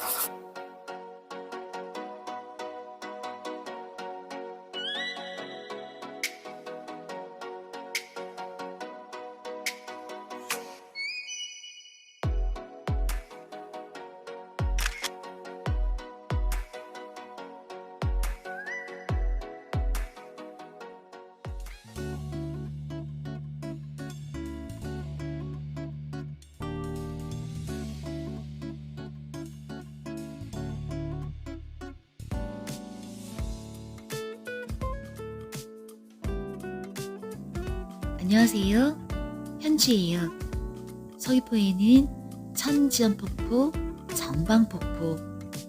あっ。 안녕하세요. 현주예요. 서귀포에는 천지연폭포, 정방폭포,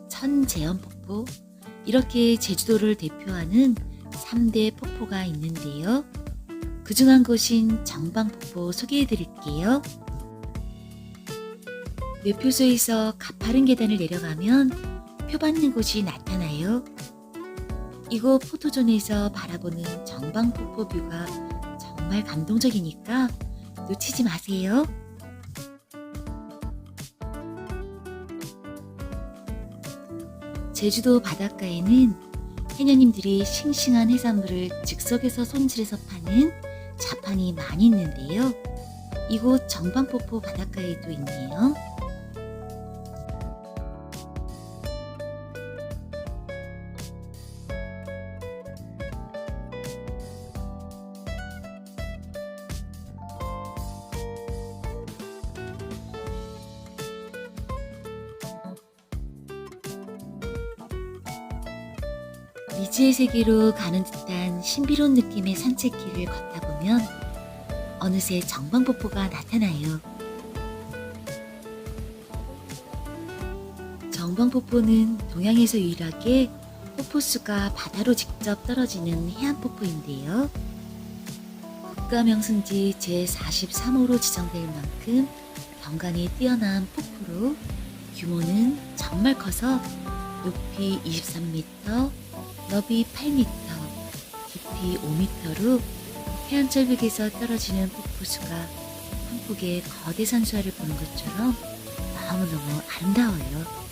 천재연폭포 이렇게 제주도를 대표하는 3대 폭포가 있는데요. 그중 한 곳인 정방폭포 소개해 드릴게요. 매표소에서 가파른 계단을 내려가면 표 받는 곳이 나타나요. 이곳 포토존에서 바라보는 정방폭포 뷰가 정말 감동적이니까 놓치지 마세요. 제주도 바닷가에는 해녀님들이 싱싱한 해산물을 즉석에서 손질해서 파는 자판이 많이 있는데요. 이곳 정방폭포 바닷가에도 있네요. 미지의 세계로 가는 듯한 신비로운 느낌의 산책길을 걷다 보면 어느새 정방폭포가 나타나요. 정방폭포는 동양에서 유일하게 폭포수가 바다로 직접 떨어지는 해안폭포인데요. 국가명승지 제43호로 지정될 만큼 경관이 뛰어난 폭포로 규모는 정말 커서 높이 23m, 너비 8m, 깊이 5m로 해안 절벽에서 떨어지는 폭포수가 한 폭의 거대 산수화를 보는 것처럼 너무너무 아름다워요.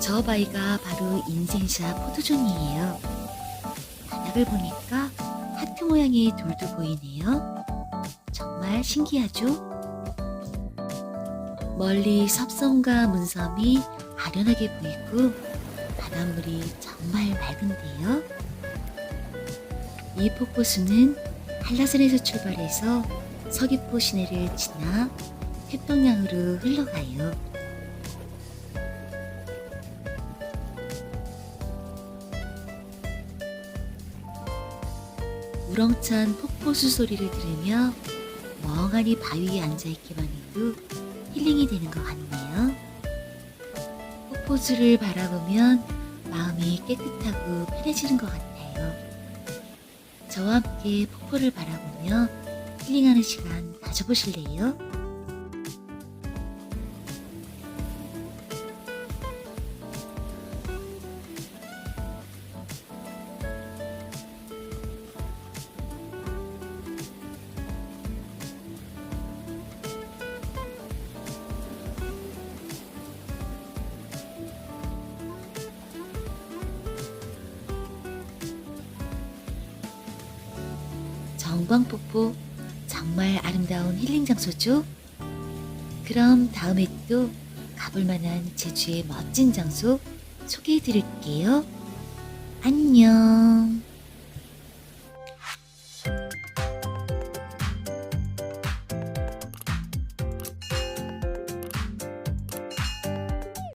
저 바위가 바로 인생샷 포토존이에요. 바닥을 보니까 하트 모양의 돌도 보이네요. 정말 신기하죠? 멀리 섭섬과 문섬이 아련하게 보이고 바닷물이 정말 맑은데요. 이 폭포수는 한라산에서 출발해서 서귀포 시내를 지나 태평양으로 흘러가요. 우렁찬 폭포수 소리를 들으며 멍하니 바위에 앉아있기만 해도 힐링이 되는 것 같네요. 폭포수를 바라보면 마음이 깨끗하고 편해지는 것 같아요. 저와 함께 폭포를 바라보며 힐링하는 시간 가져보실래요? 정광폭포 정말 아름다운 힐링 장소죠? 그럼 다음에 또 가볼 만한 제주의 멋진 장소 소개해 드릴게요. 안녕.